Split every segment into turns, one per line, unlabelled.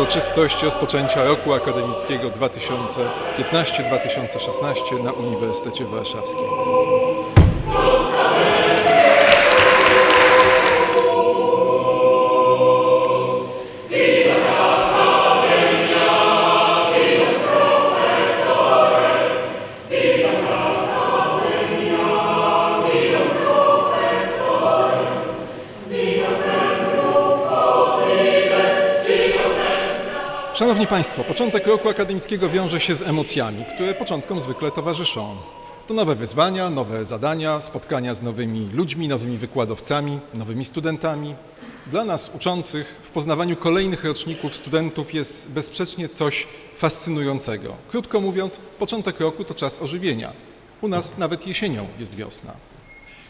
Uroczystość rozpoczęcia roku akademickiego 2015-2016 na Uniwersytecie Warszawskim. Szanowni Państwo, początek roku akademickiego wiąże się z emocjami, które początkom zwykle towarzyszą. To nowe wyzwania, nowe zadania, spotkania z nowymi ludźmi, nowymi wykładowcami, nowymi studentami. Dla nas, uczących, w poznawaniu kolejnych roczników studentów jest bezsprzecznie coś fascynującego. Krótko mówiąc, początek roku to czas ożywienia. U nas nawet jesienią jest wiosna.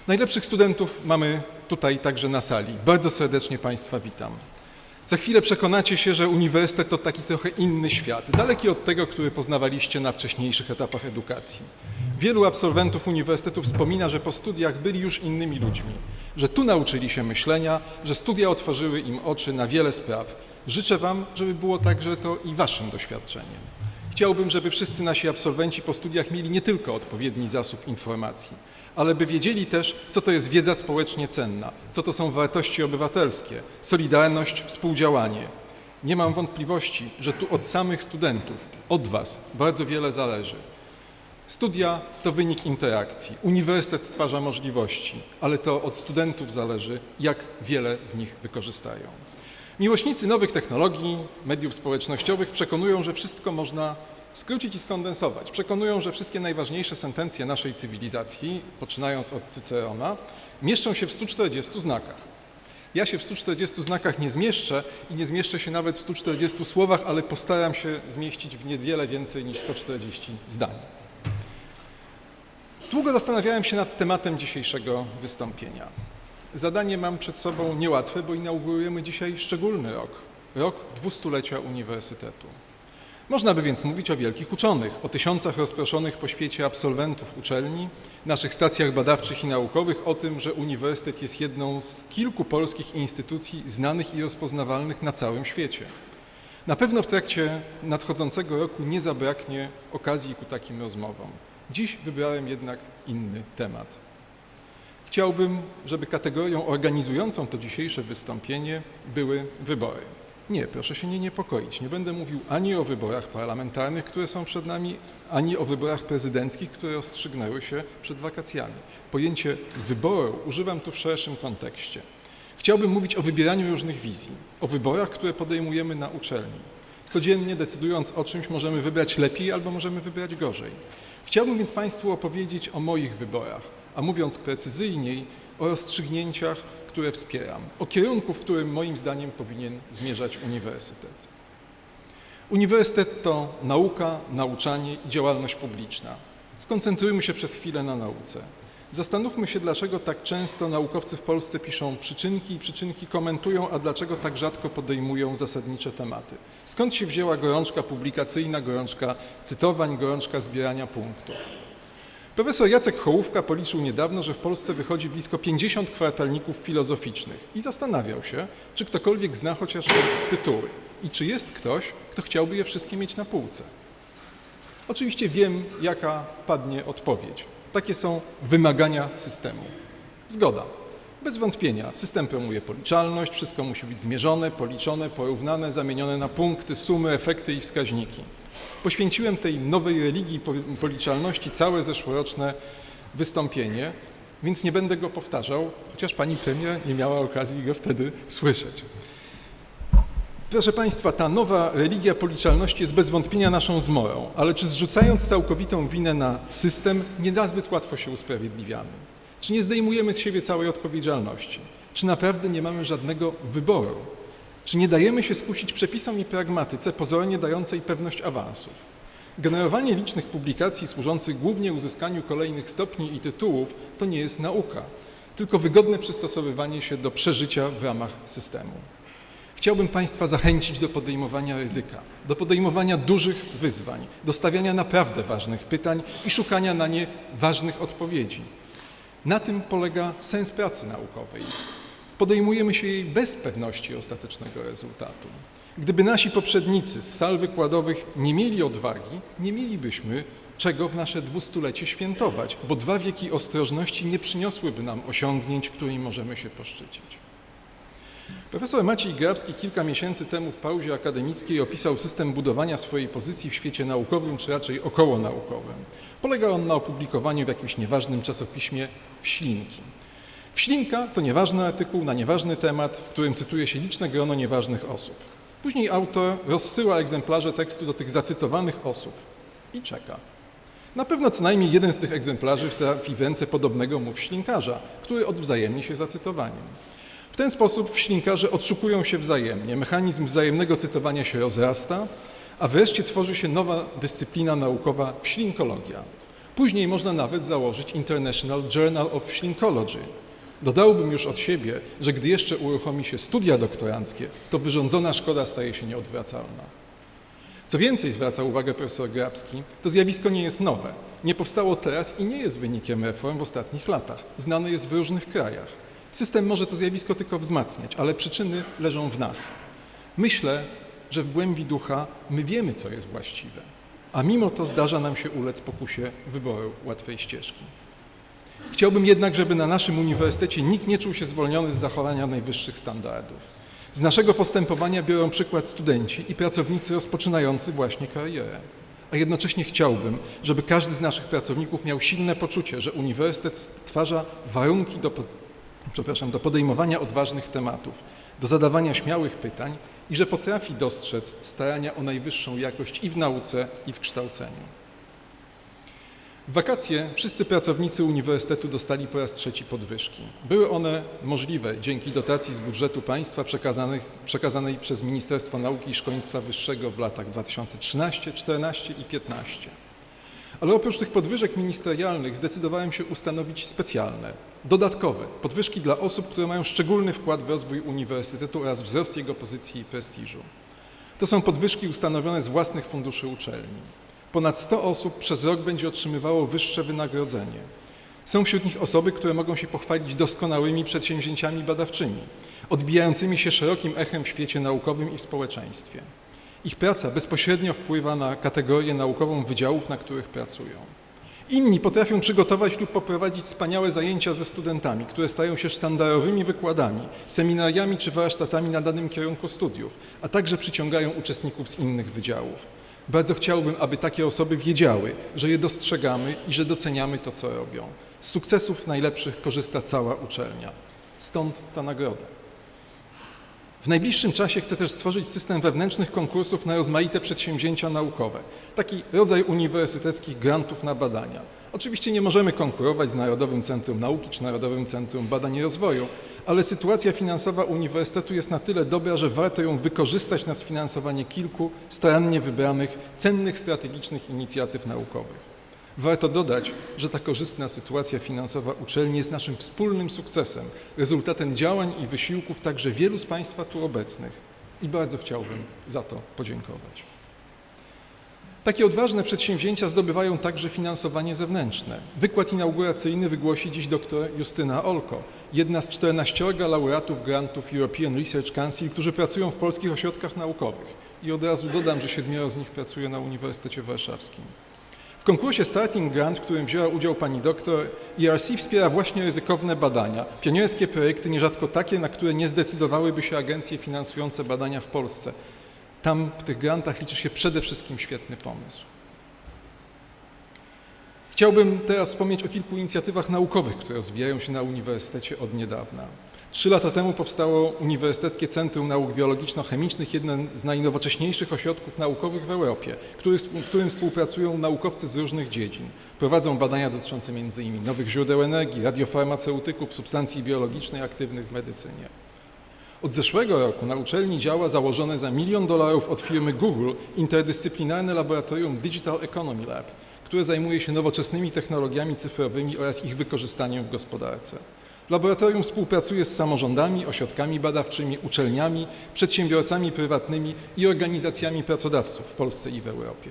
Najlepszych studentów mamy tutaj także na sali. Bardzo serdecznie Państwa witam. Za chwilę przekonacie się, że uniwersytet to taki trochę inny świat, daleki od tego, który poznawaliście na wcześniejszych etapach edukacji. Wielu absolwentów uniwersytetu wspomina, że po studiach byli już innymi ludźmi, że tu nauczyli się myślenia, że studia otworzyły im oczy na wiele spraw. Życzę Wam, żeby było także to i Waszym doświadczeniem. Chciałbym, żeby wszyscy nasi absolwenci po studiach mieli nie tylko odpowiedni zasób informacji, ale by wiedzieli też, co to jest wiedza społecznie cenna, co to są wartości obywatelskie, solidarność, współdziałanie. Nie mam wątpliwości, że tu od samych studentów, od Was bardzo wiele zależy. Studia to wynik interakcji. Uniwersytet stwarza możliwości, ale to od studentów zależy, jak wiele z nich wykorzystają. Miłośnicy nowych technologii, mediów społecznościowych przekonują, że wszystko można skrócić i skondensować. Przekonują, że wszystkie najważniejsze sentencje naszej cywilizacji, poczynając od Cycerona, mieszczą się w 140 znakach. Ja się w 140 znakach nie zmieszczę i nie zmieszczę się nawet w 140 słowach, ale postaram się zmieścić w niewiele więcej niż 140 zdań. Długo zastanawiałem się nad tematem dzisiejszego wystąpienia. Zadanie mam przed sobą niełatwe, bo inaugurujemy dzisiaj szczególny rok rok dwustulecia Uniwersytetu. Można by więc mówić o wielkich uczonych, o tysiącach rozproszonych po świecie absolwentów uczelni, naszych stacjach badawczych i naukowych, o tym, że uniwersytet jest jedną z kilku polskich instytucji znanych i rozpoznawalnych na całym świecie. Na pewno w trakcie nadchodzącego roku nie zabraknie okazji ku takim rozmowom. Dziś wybrałem jednak inny temat. Chciałbym, żeby kategorią organizującą to dzisiejsze wystąpienie były wybory. Nie, proszę się nie niepokoić. Nie będę mówił ani o wyborach parlamentarnych, które są przed nami, ani o wyborach prezydenckich, które rozstrzygnęły się przed wakacjami. Pojęcie wyboru używam tu w szerszym kontekście. Chciałbym mówić o wybieraniu różnych wizji, o wyborach, które podejmujemy na uczelni. Codziennie decydując o czymś, możemy wybrać lepiej albo możemy wybrać gorzej. Chciałbym więc Państwu opowiedzieć o moich wyborach, a mówiąc precyzyjniej, o rozstrzygnięciach, które wspieram, o kierunku, w którym moim zdaniem powinien zmierzać uniwersytet. Uniwersytet to nauka, nauczanie i działalność publiczna. Skoncentrujmy się przez chwilę na nauce. Zastanówmy się, dlaczego tak często naukowcy w Polsce piszą przyczynki i przyczynki komentują, a dlaczego tak rzadko podejmują zasadnicze tematy. Skąd się wzięła gorączka publikacyjna, gorączka cytowań, gorączka zbierania punktów? Profesor Jacek Hołówka policzył niedawno, że w Polsce wychodzi blisko 50 kwartalników filozoficznych i zastanawiał się, czy ktokolwiek zna chociaż tytuły i czy jest ktoś, kto chciałby je wszystkie mieć na półce. Oczywiście wiem, jaka padnie odpowiedź. Takie są wymagania systemu. Zgoda. Bez wątpienia. System promuje policzalność, wszystko musi być zmierzone, policzone, porównane, zamienione na punkty, sumy, efekty i wskaźniki. Poświęciłem tej nowej religii policzalności całe zeszłoroczne wystąpienie, więc nie będę go powtarzał, chociaż pani premier nie miała okazji go wtedy słyszeć. Proszę Państwa, ta nowa religia policzalności jest bez wątpienia naszą zmorą, ale czy zrzucając całkowitą winę na system, nie nazbyt łatwo się usprawiedliwiamy? Czy nie zdejmujemy z siebie całej odpowiedzialności? Czy naprawdę nie mamy żadnego wyboru? Czy nie dajemy się skusić przepisom i pragmatyce pozornie dającej pewność awansów? Generowanie licznych publikacji służących głównie uzyskaniu kolejnych stopni i tytułów to nie jest nauka, tylko wygodne przystosowywanie się do przeżycia w ramach systemu. Chciałbym Państwa zachęcić do podejmowania ryzyka, do podejmowania dużych wyzwań, do stawiania naprawdę ważnych pytań i szukania na nie ważnych odpowiedzi. Na tym polega sens pracy naukowej. Podejmujemy się jej bez pewności ostatecznego rezultatu. Gdyby nasi poprzednicy z sal wykładowych nie mieli odwagi, nie mielibyśmy czego w nasze dwustulecie świętować, bo dwa wieki ostrożności nie przyniosłyby nam osiągnięć, którymi możemy się poszczycić. Profesor Maciej Grabski kilka miesięcy temu w pauzie akademickiej opisał system budowania swojej pozycji w świecie naukowym, czy raczej okołonaukowym. Polega on na opublikowaniu w jakimś nieważnym czasopiśmie wślinki. Wślinka to nieważny artykuł na nieważny temat, w którym cytuje się liczne grono nieważnych osób. Później autor rozsyła egzemplarze tekstu do tych zacytowanych osób i czeka. Na pewno co najmniej jeden z tych egzemplarzy trafi w ręce podobnego mu wślinkarza, który odwzajemni się zacytowaniem. W ten sposób wślinkarze odszukują się wzajemnie, mechanizm wzajemnego cytowania się rozrasta, a wreszcie tworzy się nowa dyscyplina naukowa wślinkologia. Później można nawet założyć International Journal of Wślinkology. Dodałbym już od siebie, że gdy jeszcze uruchomi się studia doktoranckie, to wyrządzona szkoda staje się nieodwracalna. Co więcej, zwraca uwagę profesor Grabski, to zjawisko nie jest nowe. Nie powstało teraz i nie jest wynikiem reform w ostatnich latach. Znane jest w różnych krajach. System może to zjawisko tylko wzmacniać, ale przyczyny leżą w nas. Myślę, że w głębi ducha my wiemy, co jest właściwe, a mimo to zdarza nam się ulec pokusie wyboru łatwej ścieżki. Chciałbym jednak, żeby na naszym uniwersytecie nikt nie czuł się zwolniony z zachowania najwyższych standardów. Z naszego postępowania biorą przykład studenci i pracownicy rozpoczynający właśnie karierę. A jednocześnie chciałbym, żeby każdy z naszych pracowników miał silne poczucie, że uniwersytet stwarza warunki do, przepraszam, do podejmowania odważnych tematów, do zadawania śmiałych pytań i że potrafi dostrzec starania o najwyższą jakość i w nauce, i w kształceniu. W wakacje wszyscy pracownicy uniwersytetu dostali po raz trzeci podwyżki. Były one możliwe dzięki dotacji z budżetu państwa przekazanej przez Ministerstwo Nauki i Szkolnictwa Wyższego w latach 2013, 2014 i 2015. Ale oprócz tych podwyżek ministerialnych zdecydowałem się ustanowić specjalne, dodatkowe podwyżki dla osób, które mają szczególny wkład w rozwój uniwersytetu oraz wzrost jego pozycji i prestiżu. To są podwyżki ustanowione z własnych funduszy uczelni. Ponad 100 osób przez rok będzie otrzymywało wyższe wynagrodzenie. Są wśród nich osoby, które mogą się pochwalić doskonałymi przedsięwzięciami badawczymi, odbijającymi się szerokim echem w świecie naukowym i w społeczeństwie. Ich praca bezpośrednio wpływa na kategorię naukową wydziałów, na których pracują. Inni potrafią przygotować lub poprowadzić wspaniałe zajęcia ze studentami, które stają się sztandarowymi wykładami, seminariami czy warsztatami na danym kierunku studiów, a także przyciągają uczestników z innych wydziałów. Bardzo chciałbym, aby takie osoby wiedziały, że je dostrzegamy i że doceniamy to, co robią. Z sukcesów najlepszych korzysta cała uczelnia. Stąd ta nagroda. W najbliższym czasie chcę też stworzyć system wewnętrznych konkursów na rozmaite przedsięwzięcia naukowe. Taki rodzaj uniwersyteckich grantów na badania. Oczywiście nie możemy konkurować z Narodowym Centrum Nauki czy Narodowym Centrum Badań i Rozwoju, ale sytuacja finansowa uniwersytetu jest na tyle dobra, że warto ją wykorzystać na sfinansowanie kilku starannie wybranych, cennych strategicznych inicjatyw naukowych. Warto dodać, że ta korzystna sytuacja finansowa uczelni jest naszym wspólnym sukcesem, rezultatem działań i wysiłków także wielu z Państwa tu obecnych i bardzo chciałbym za to podziękować. Takie odważne przedsięwzięcia zdobywają także finansowanie zewnętrzne. Wykład inauguracyjny wygłosi dziś dr Justyna Olko, jedna z 14 laureatów grantów European Research Council, którzy pracują w polskich ośrodkach naukowych. I od razu dodam, że siedmioro z nich pracuje na Uniwersytecie Warszawskim. W konkursie Starting Grant, w którym wzięła udział pani doktor, ERC wspiera właśnie ryzykowne badania, pionierskie projekty, nierzadko takie, na które nie zdecydowałyby się agencje finansujące badania w Polsce. Tam w tych grantach liczy się przede wszystkim świetny pomysł. Chciałbym teraz wspomnieć o kilku inicjatywach naukowych, które rozwijają się na uniwersytecie od niedawna. Trzy lata temu powstało Uniwersyteckie Centrum Nauk Biologiczno-Chemicznych, jeden z najnowocześniejszych ośrodków naukowych w Europie, który, którym współpracują naukowcy z różnych dziedzin. Prowadzą badania dotyczące m.in. nowych źródeł energii, radiofarmaceutyków, substancji biologicznej aktywnych w medycynie. Od zeszłego roku na uczelni działa założone za milion dolarów od firmy Google interdyscyplinarne laboratorium Digital Economy Lab, które zajmuje się nowoczesnymi technologiami cyfrowymi oraz ich wykorzystaniem w gospodarce. Laboratorium współpracuje z samorządami, ośrodkami badawczymi, uczelniami, przedsiębiorcami prywatnymi i organizacjami pracodawców w Polsce i w Europie.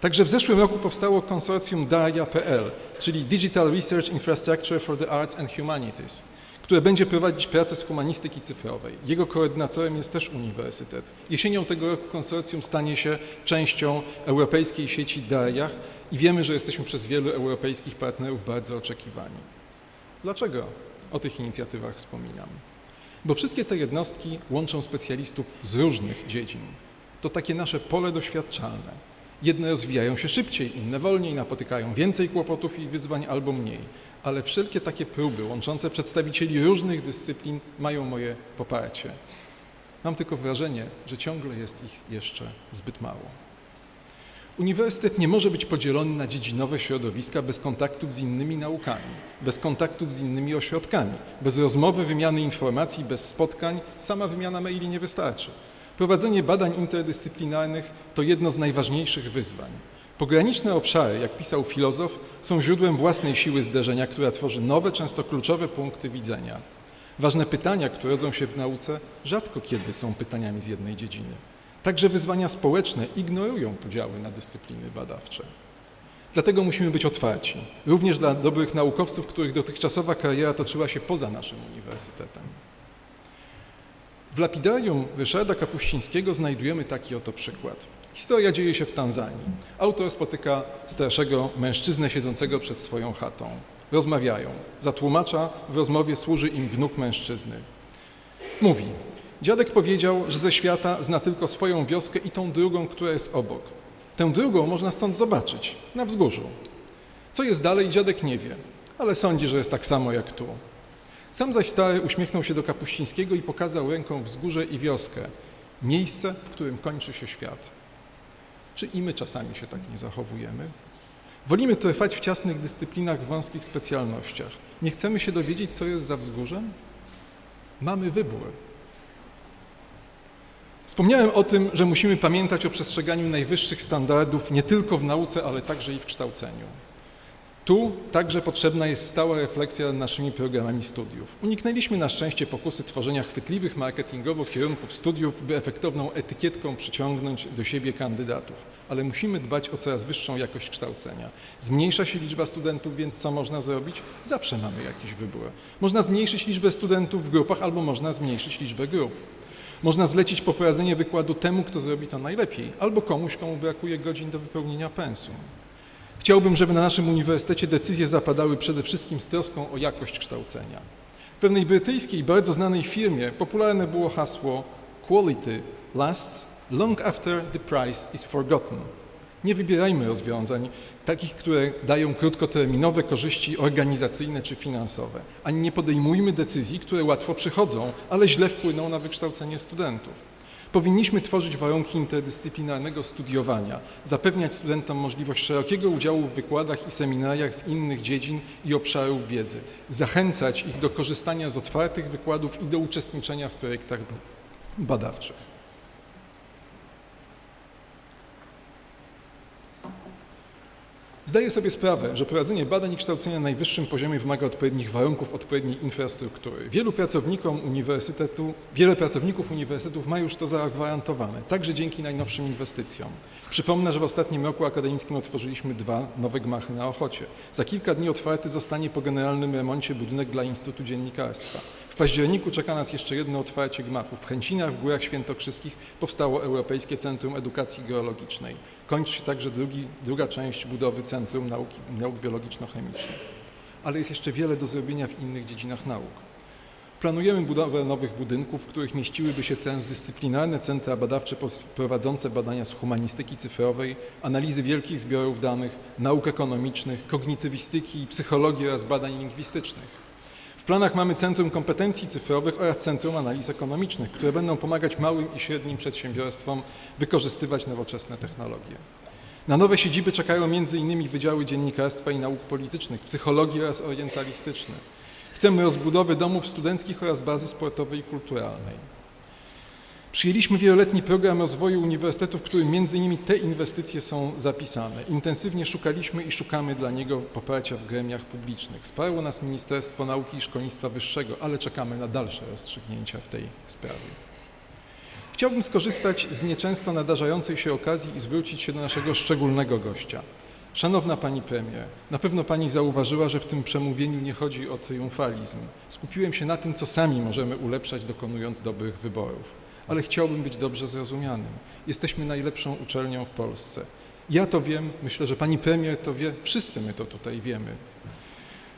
Także w zeszłym roku powstało konsorcjum DARIA.pl, czyli Digital Research Infrastructure for the Arts and Humanities, które będzie prowadzić pracę z humanistyki cyfrowej. Jego koordynatorem jest też uniwersytet. Jesienią tego roku konsorcjum stanie się częścią europejskiej sieci DARIAH i wiemy, że jesteśmy przez wielu europejskich partnerów bardzo oczekiwani. Dlaczego o tych inicjatywach wspominam? Bo wszystkie te jednostki łączą specjalistów z różnych dziedzin. To takie nasze pole doświadczalne. Jedne rozwijają się szybciej, inne wolniej, napotykają więcej kłopotów i wyzwań albo mniej. Ale wszelkie takie próby łączące przedstawicieli różnych dyscyplin mają moje poparcie. Mam tylko wrażenie, że ciągle jest ich jeszcze zbyt mało. Uniwersytet nie może być podzielony na dziedzinowe środowiska bez kontaktów z innymi naukami, bez kontaktów z innymi ośrodkami, bez rozmowy, wymiany informacji, bez spotkań. Sama wymiana maili nie wystarczy. Prowadzenie badań interdyscyplinarnych to jedno z najważniejszych wyzwań. Pograniczne obszary, jak pisał filozof, są źródłem własnej siły zderzenia, która tworzy nowe, często kluczowe punkty widzenia. Ważne pytania, które rodzą się w nauce, rzadko kiedy są pytaniami z jednej dziedziny. Także wyzwania społeczne ignorują podziały na dyscypliny badawcze. Dlatego musimy być otwarci, również dla dobrych naukowców, których dotychczasowa kariera toczyła się poza naszym uniwersytetem. W lapidarium Ryszarda Kapuścińskiego znajdujemy taki oto przykład. Historia dzieje się w Tanzanii. Autor spotyka starszego mężczyznę siedzącego przed swoją chatą. Rozmawiają. Za tłumacza w rozmowie służy im wnuk mężczyzny. Mówi: Dziadek powiedział, że ze świata zna tylko swoją wioskę i tą drugą, która jest obok. Tę drugą można stąd zobaczyć, na wzgórzu. Co jest dalej, dziadek nie wie, ale sądzi, że jest tak samo jak tu. Sam zaś stary uśmiechnął się do Kapuścińskiego i pokazał ręką wzgórze i wioskę, miejsce, w którym kończy się świat. Czy i my czasami się tak nie zachowujemy? Wolimy trwać w ciasnych dyscyplinach, wąskich specjalnościach. Nie chcemy się dowiedzieć, co jest za wzgórzem? Mamy wybór. Wspomniałem o tym, że musimy pamiętać o przestrzeganiu najwyższych standardów nie tylko w nauce, ale także i w kształceniu. Tu także potrzebna jest stała refleksja nad naszymi programami studiów. Uniknęliśmy na szczęście pokusy tworzenia chwytliwych marketingowo kierunków studiów, by efektowną etykietką przyciągnąć do siebie kandydatów, ale musimy dbać o coraz wyższą jakość kształcenia. Zmniejsza się liczba studentów, więc co można zrobić? Zawsze mamy jakiś wybór. Można zmniejszyć liczbę studentów w grupach albo można zmniejszyć liczbę grup. Można zlecić poprowadzenie wykładu temu, kto zrobi to najlepiej, albo komuś, komu brakuje godzin do wypełnienia pensum. Chciałbym, żeby na naszym uniwersytecie decyzje zapadały przede wszystkim z troską o jakość kształcenia. W pewnej brytyjskiej, bardzo znanej firmie popularne było hasło Quality lasts long after the price is forgotten. Nie wybierajmy rozwiązań takich, które dają krótkoterminowe korzyści organizacyjne czy finansowe, ani nie podejmujmy decyzji, które łatwo przychodzą, ale źle wpłyną na wykształcenie studentów. Powinniśmy tworzyć warunki interdyscyplinarnego studiowania, zapewniać studentom możliwość szerokiego udziału w wykładach i seminariach z innych dziedzin i obszarów wiedzy, zachęcać ich do korzystania z otwartych wykładów i do uczestniczenia w projektach badawczych. Zdaję sobie sprawę, że prowadzenie badań i kształcenia na najwyższym poziomie wymaga odpowiednich warunków, odpowiedniej infrastruktury. Wielu pracownikom uniwersytetu, wiele pracowników uniwersytetów ma już to zagwarantowane, także dzięki najnowszym inwestycjom. Przypomnę, że w ostatnim roku akademickim otworzyliśmy dwa nowe gmachy na Ochocie. Za kilka dni otwarty zostanie po generalnym remoncie budynek dla Instytutu Dziennikarstwa. W październiku czeka nas jeszcze jedno otwarcie gmachu. W Chęcinach, w Górach Świętokrzyskich powstało Europejskie Centrum Edukacji Geologicznej. Kończy się także drugi, druga część budowy Centrum Nauki, Nauk Biologiczno-Chemicznych. Ale jest jeszcze wiele do zrobienia w innych dziedzinach nauk. Planujemy budowę nowych budynków, w których mieściłyby się transdyscyplinarne centra badawcze prowadzące badania z humanistyki cyfrowej, analizy wielkich zbiorów danych, nauk ekonomicznych, kognitywistyki i psychologii oraz badań lingwistycznych. W planach mamy Centrum Kompetencji Cyfrowych oraz Centrum Analiz Ekonomicznych, które będą pomagać małym i średnim przedsiębiorstwom wykorzystywać nowoczesne technologie. Na nowe siedziby czekają m.in. Wydziały Dziennikarstwa i Nauk Politycznych, Psychologii oraz Orientalistyczne. Chcemy rozbudowy domów studenckich oraz bazy sportowej i kulturalnej. Przyjęliśmy wieloletni program rozwoju uniwersytetu, w którym między innymi te inwestycje są zapisane. Intensywnie szukaliśmy i szukamy dla niego poparcia w gremiach publicznych. Wsparło nas Ministerstwo Nauki i Szkolnictwa Wyższego, ale czekamy na dalsze rozstrzygnięcia w tej sprawie. Chciałbym skorzystać z nieczęsto nadarzającej się okazji i zwrócić się do naszego szczególnego gościa. Szanowna Pani Premier, na pewno Pani zauważyła, że w tym przemówieniu nie chodzi o triumfalizm. Skupiłem się na tym, co sami możemy ulepszać, dokonując dobrych wyborów. Ale chciałbym być dobrze zrozumianym. Jesteśmy najlepszą uczelnią w Polsce. Ja to wiem, myślę, że Pani Premier to wie, wszyscy my to tutaj wiemy.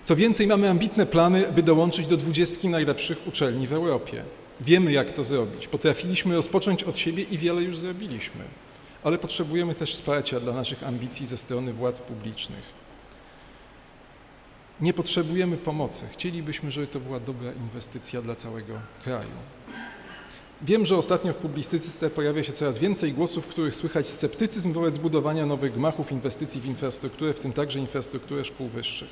Co więcej, mamy ambitne plany, by dołączyć do dwudziestki najlepszych uczelni w Europie. Wiemy, jak to zrobić. Potrafiliśmy rozpocząć od siebie i wiele już zrobiliśmy. Ale potrzebujemy też wsparcia dla naszych ambicji ze strony władz publicznych. Nie potrzebujemy pomocy. Chcielibyśmy, żeby to była dobra inwestycja dla całego kraju. Wiem, że ostatnio w publicystyce pojawia się coraz więcej głosów, w których słychać sceptycyzm wobec budowania nowych gmachów, inwestycji w infrastrukturę, w tym także infrastrukturę szkół wyższych.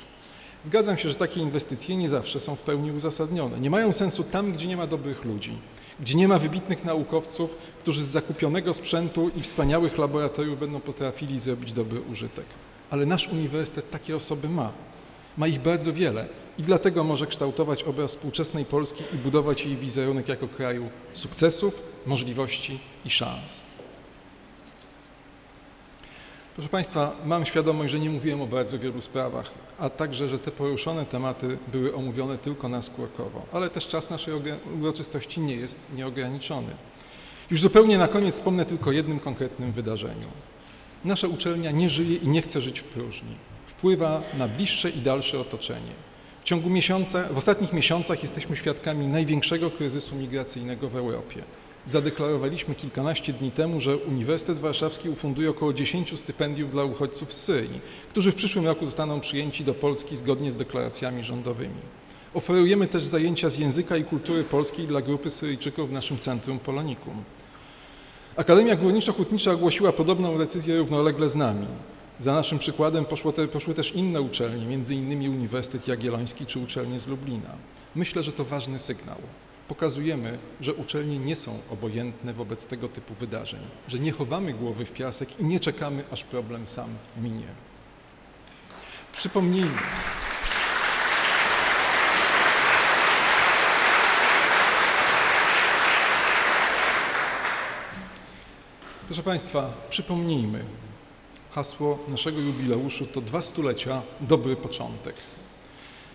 Zgadzam się, że takie inwestycje nie zawsze są w pełni uzasadnione. Nie mają sensu tam, gdzie nie ma dobrych ludzi, gdzie nie ma wybitnych naukowców, którzy z zakupionego sprzętu i wspaniałych laboratoriów będą potrafili zrobić dobry użytek. Ale nasz uniwersytet takie osoby ma. Ma ich bardzo wiele i dlatego może kształtować obraz współczesnej Polski i budować jej wizerunek jako kraju sukcesów, możliwości i szans. Proszę Państwa, mam świadomość, że nie mówiłem o bardzo wielu sprawach, a także, że te poruszone tematy były omówione tylko na skórkowo, ale też czas naszej uroczystości nie jest nieograniczony. Już zupełnie na koniec wspomnę tylko jednym konkretnym wydarzeniu. Nasza uczelnia nie żyje i nie chce żyć w próżni. Wpływa na bliższe i dalsze otoczenie. W ciągu miesiąca, w ostatnich miesiącach jesteśmy świadkami największego kryzysu migracyjnego w Europie. Zadeklarowaliśmy kilkanaście dni temu, że Uniwersytet Warszawski ufunduje około 10 stypendiów dla uchodźców z Syrii, którzy w przyszłym roku zostaną przyjęci do Polski zgodnie z deklaracjami rządowymi. Oferujemy też zajęcia z języka i kultury polskiej dla grupy Syryjczyków w naszym centrum Polonikum. Akademia Górniczo-Hutnicza ogłosiła podobną decyzję równolegle z nami. Za naszym przykładem te, poszły też inne uczelnie, między innymi Uniwersytet Jagielloński czy uczelnie z Lublina. Myślę, że to ważny sygnał. Pokazujemy, że uczelnie nie są obojętne wobec tego typu wydarzeń, że nie chowamy głowy w piasek i nie czekamy, aż problem sam minie. Przypomnijmy. Proszę Państwa, przypomnijmy, hasło naszego jubileuszu to dwa stulecia, dobry początek.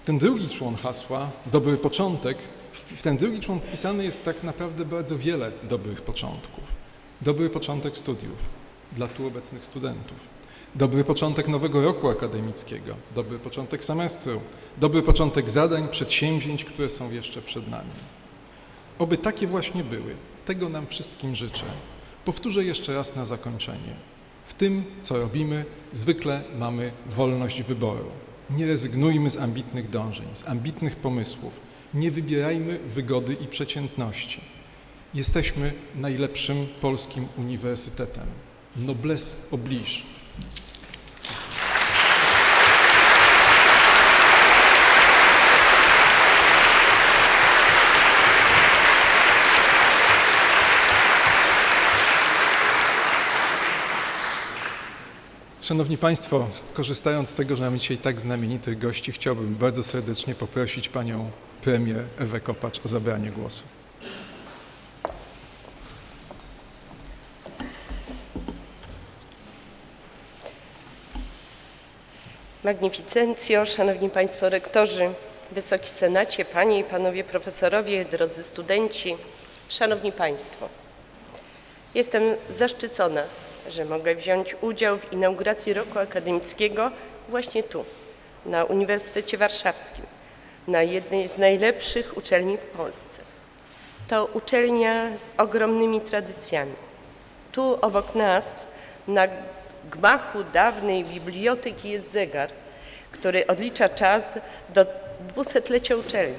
Ten drugi człon hasła, dobry początek, w ten drugi człon wpisane jest tak naprawdę bardzo wiele dobrych początków. Dobry początek studiów dla tu obecnych studentów. Dobry początek nowego roku akademickiego, dobry początek semestru, dobry początek zadań, przedsięwzięć, które są jeszcze przed nami. Oby takie właśnie były. Tego nam wszystkim życzę. Powtórzę jeszcze raz na zakończenie. Tym, co robimy, zwykle mamy wolność wyboru. Nie rezygnujmy z ambitnych dążeń, z ambitnych pomysłów. Nie wybierajmy wygody i przeciętności. Jesteśmy najlepszym polskim uniwersytetem. Noblesse oblige. Szanowni Państwo, korzystając z tego, że mamy dzisiaj tak znamienitych gości, chciałbym bardzo serdecznie poprosić Panią Premier Ewę Kopacz o zabranie głosu.
Magnificencjo, Szanowni Państwo Rektorzy, Wysoki Senacie, Panie i Panowie Profesorowie, drodzy studenci, Szanowni Państwo. Jestem zaszczycona, że mogę wziąć udział w inauguracji roku akademickiego właśnie tu, na Uniwersytecie Warszawskim, na jednej z najlepszych uczelni w Polsce. To uczelnia z ogromnymi tradycjami. Tu obok nas, na gmachu dawnej biblioteki jest zegar, który odlicza czas do dwusetlecia uczelni.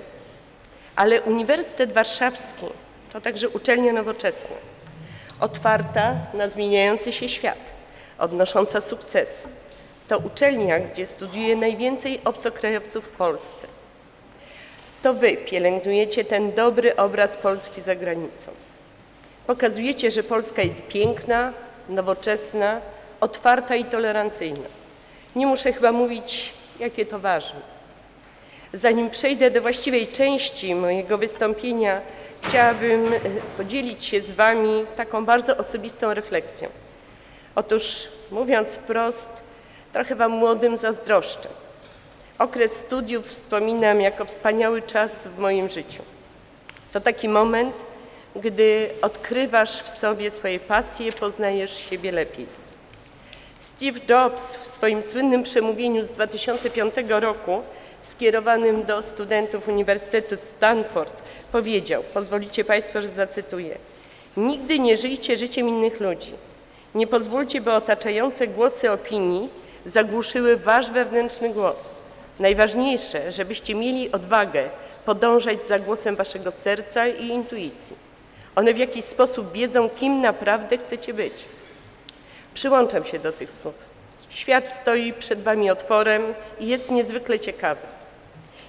Ale Uniwersytet Warszawski to także uczelnia nowoczesna, otwarta na zmieniający się świat, odnosząca sukcesy. To uczelnia, gdzie studiuje najwięcej obcokrajowców w Polsce. To wy pielęgnujecie ten dobry obraz Polski za granicą. Pokazujecie, że Polska jest piękna, nowoczesna, otwarta i tolerancyjna. Nie muszę chyba mówić, jakie to ważne. Zanim przejdę do właściwej części mojego wystąpienia, chciałabym e, podzielić się z Wami taką bardzo osobistą refleksją. Otóż, mówiąc wprost, Trochę Wam młodym zazdroszczę. Okres studiów wspominam jako wspaniały czas w moim życiu. To taki moment, gdy odkrywasz w sobie swoje pasje, poznajesz siebie lepiej. Steve Jobs w swoim słynnym przemówieniu z 2005 roku skierowanym do studentów Uniwersytetu Stanford powiedział, pozwolicie Państwo, że zacytuję, Nigdy nie żyjcie życiem innych ludzi. Nie pozwólcie, by otaczające głosy opinii zagłuszyły Wasz wewnętrzny głos. Najważniejsze, żebyście mieli odwagę podążać za głosem Waszego serca i intuicji. One w jakiś sposób wiedzą, kim naprawdę chcecie być. Przyłączam się do tych słów. Świat stoi przed Wami otworem i jest niezwykle ciekawy.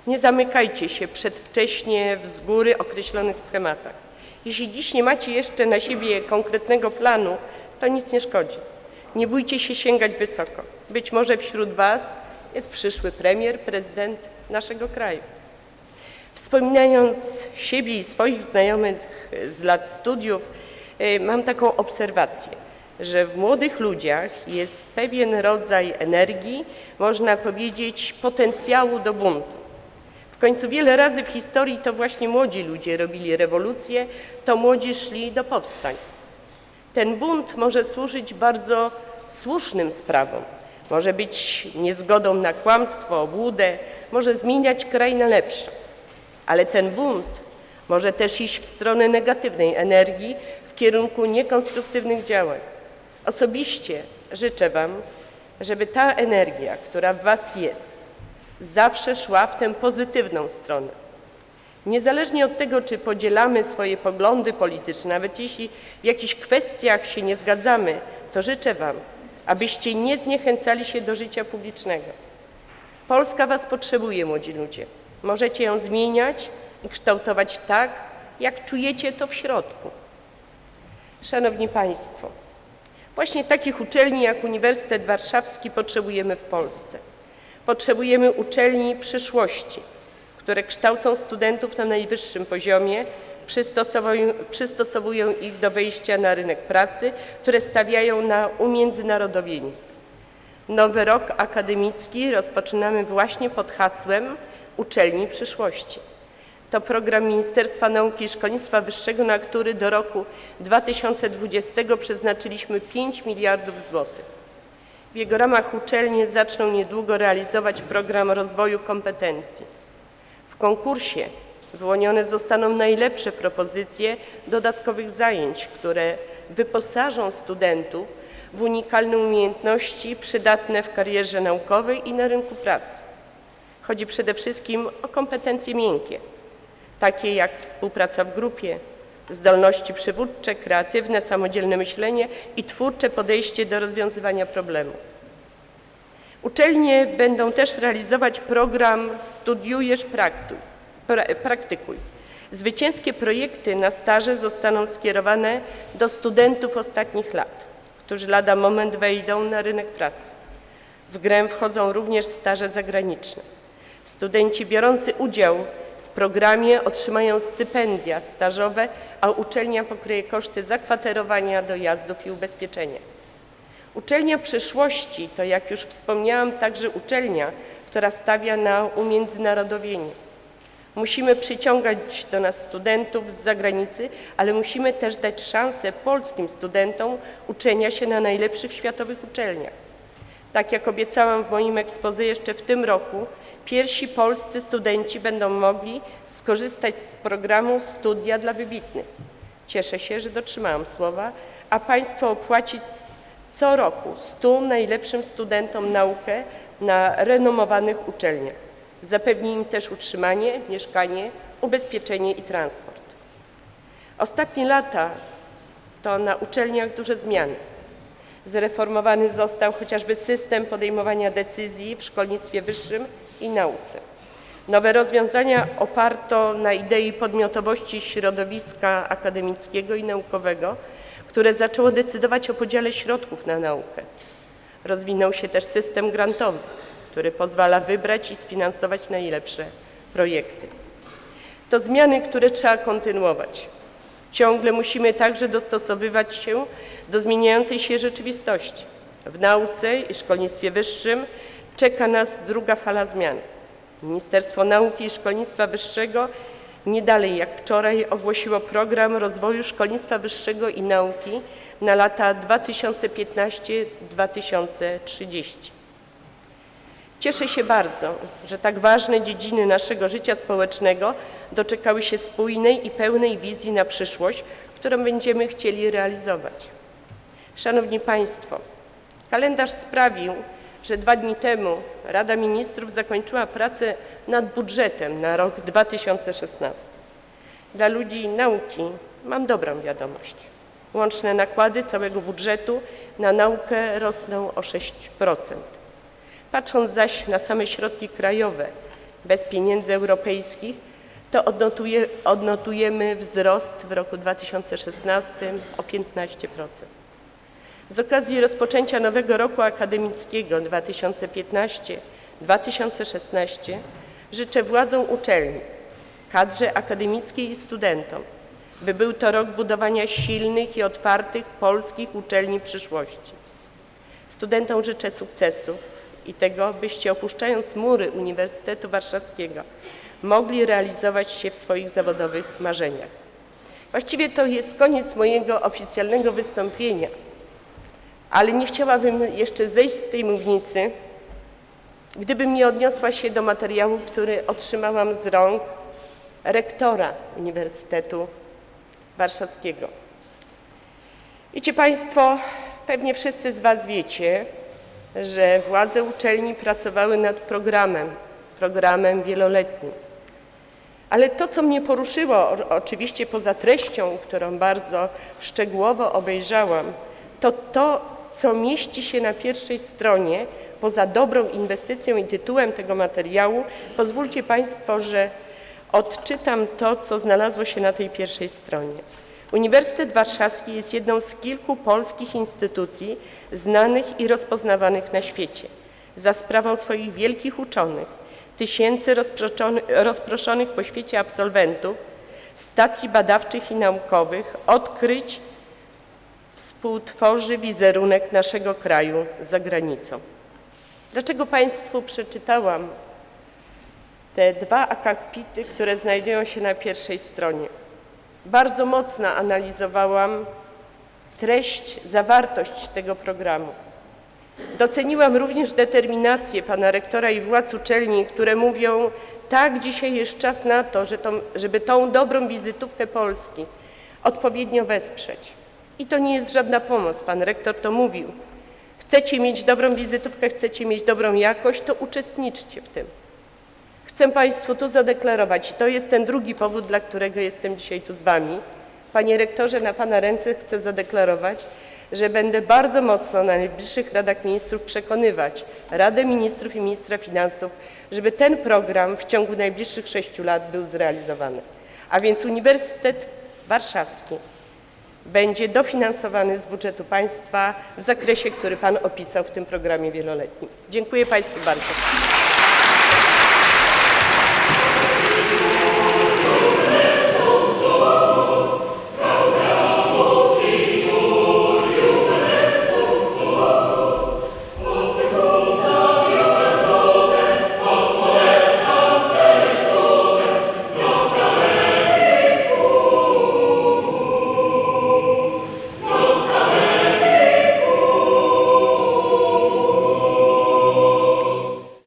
Nie zamykajcie się przedwcześnie w z góry określonych schematach. Jeśli dziś nie macie jeszcze na siebie konkretnego planu, to nic nie szkodzi. Nie bójcie się sięgać wysoko. Być może wśród Was jest przyszły premier, prezydent naszego kraju. Wspominając siebie i swoich znajomych z lat studiów, y, mam taką obserwację, że w młodych ludziach jest pewien rodzaj energii, można powiedzieć potencjału do buntu. W końcu wiele razy w historii to właśnie młodzi ludzie robili rewolucje, to młodzi szli do powstań. Ten bunt może służyć bardzo słusznym sprawom. Może być niezgodą na kłamstwo, obłudę, może zmieniać kraj na lepsze. Ale ten bunt może też iść w stronę negatywnej energii, w kierunku niekonstruktywnych działań. Osobiście życzę Wam, żeby ta energia, która w Was jest, zawsze szła w tę pozytywną stronę. Niezależnie od tego, czy podzielamy swoje poglądy polityczne, nawet jeśli w jakichś kwestiach się nie zgadzamy, to życzę Wam, abyście nie zniechęcali się do życia publicznego. Polska Was potrzebuje, młodzi ludzie. Możecie ją zmieniać i kształtować tak, jak czujecie to w środku. Szanowni Państwo, właśnie takich uczelni jak Uniwersytet Warszawski potrzebujemy w Polsce. Potrzebujemy uczelni przyszłości, które kształcą studentów na najwyższym poziomie, przystosowują, przystosowują ich do wejścia na rynek pracy, które stawiają na umiędzynarodowienie. Nowy rok akademicki rozpoczynamy właśnie pod hasłem Uczelni Przyszłości. To program Ministerstwa Nauki i Szkolnictwa Wyższego, na który do roku 2020 przeznaczyliśmy 5 miliardów złotych. W jego ramach uczelnie zaczną niedługo realizować program rozwoju kompetencji. W konkursie wyłonione zostaną najlepsze propozycje dodatkowych zajęć, które wyposażą studentów w unikalne umiejętności przydatne w karierze naukowej i na rynku pracy. Chodzi przede wszystkim o kompetencje miękkie, takie jak współpraca w grupie, zdolności przywódcze, kreatywne, samodzielne myślenie i twórcze podejście do rozwiązywania problemów. Uczelnie będą też realizować program Studiujesz, praktuj, pra, praktykuj. Zwycięskie projekty na staże zostaną skierowane do studentów ostatnich lat, którzy lada moment wejdą na rynek pracy. W grę wchodzą również staże zagraniczne. Studenci biorący udział programie otrzymają stypendia stażowe, a uczelnia pokryje koszty zakwaterowania, dojazdów i ubezpieczenia. Uczelnia przyszłości to, jak już wspomniałam, także uczelnia, która stawia na umiędzynarodowienie. Musimy przyciągać do nas studentów z zagranicy, ale musimy też dać szansę polskim studentom uczenia się na najlepszych światowych uczelniach. Tak jak obiecałam w moim ekspozy jeszcze w tym roku, pierwsi polscy studenci będą mogli skorzystać z programu Studia dla wybitnych. Cieszę się, że dotrzymałam słowa, a Państwo opłaci co roku 100 najlepszym studentom naukę na renomowanych uczelniach. Zapewni im też utrzymanie, mieszkanie, ubezpieczenie i transport. Ostatnie lata to na uczelniach duże zmiany. Zreformowany został chociażby system podejmowania decyzji w szkolnictwie wyższym i nauce. Nowe rozwiązania oparto na idei podmiotowości środowiska akademickiego i naukowego, które zaczęło decydować o podziale środków na naukę. Rozwinął się też system grantowy, który pozwala wybrać i sfinansować najlepsze projekty. To zmiany, które trzeba kontynuować. Ciągle musimy także dostosowywać się do zmieniającej się rzeczywistości. W nauce i szkolnictwie wyższym czeka nas druga fala zmian. Ministerstwo Nauki i Szkolnictwa Wyższego nie dalej jak wczoraj ogłosiło program rozwoju szkolnictwa wyższego i nauki na lata 2015-2030. Cieszę się bardzo, że tak ważne dziedziny naszego życia społecznego doczekały się spójnej i pełnej wizji na przyszłość, którą będziemy chcieli realizować. Szanowni Państwo, kalendarz sprawił, że dwa dni temu Rada Ministrów zakończyła pracę nad budżetem na rok 2016. Dla ludzi nauki mam dobrą wiadomość. Łączne nakłady całego budżetu na naukę rosną o 6%. Patrząc zaś na same środki krajowe bez pieniędzy europejskich, to odnotuje, odnotujemy wzrost w roku 2016 o 15%. Z okazji rozpoczęcia nowego roku akademickiego 2015-2016 życzę władzom uczelni, kadrze akademickiej i studentom, by był to rok budowania silnych i otwartych polskich uczelni przyszłości. Studentom życzę sukcesów i tego, byście opuszczając mury Uniwersytetu Warszawskiego mogli realizować się w swoich zawodowych marzeniach. Właściwie to jest koniec mojego oficjalnego wystąpienia, ale nie chciałabym jeszcze zejść z tej mównicy, gdybym nie odniosła się do materiału, który otrzymałam z rąk rektora Uniwersytetu Warszawskiego. Wiecie Państwo, pewnie wszyscy z Was wiecie, że władze uczelni pracowały nad programem, programem wieloletnim. Ale to, co mnie poruszyło, oczywiście poza treścią, którą bardzo szczegółowo obejrzałam, to to, co mieści się na pierwszej stronie, poza dobrą inwestycją i tytułem tego materiału. Pozwólcie Państwo, że odczytam to, co znalazło się na tej pierwszej stronie. Uniwersytet Warszawski jest jedną z kilku polskich instytucji znanych i rozpoznawanych na świecie. Za sprawą swoich wielkich uczonych, tysięcy rozproszony- rozproszonych po świecie absolwentów, stacji badawczych i naukowych, odkryć współtworzy wizerunek naszego kraju za granicą. Dlaczego Państwu przeczytałam te dwa akapity, które znajdują się na pierwszej stronie? Bardzo mocno analizowałam treść, zawartość tego programu. Doceniłam również determinację pana rektora i władz uczelni, które mówią, tak, dzisiaj jest czas na to, żeby tą dobrą wizytówkę Polski odpowiednio wesprzeć. I to nie jest żadna pomoc, pan rektor to mówił. Chcecie mieć dobrą wizytówkę, chcecie mieć dobrą jakość, to uczestniczcie w tym. Chcę Państwu tu zadeklarować, i to jest ten drugi powód, dla którego jestem dzisiaj tu z Wami. Panie rektorze, na Pana ręce chcę zadeklarować, że będę bardzo mocno na najbliższych Radach Ministrów przekonywać Radę Ministrów i Ministra Finansów, żeby ten program w ciągu najbliższych sześciu lat był zrealizowany. A więc Uniwersytet Warszawski będzie dofinansowany z budżetu państwa w zakresie, który Pan opisał w tym programie wieloletnim. Dziękuję Państwu bardzo.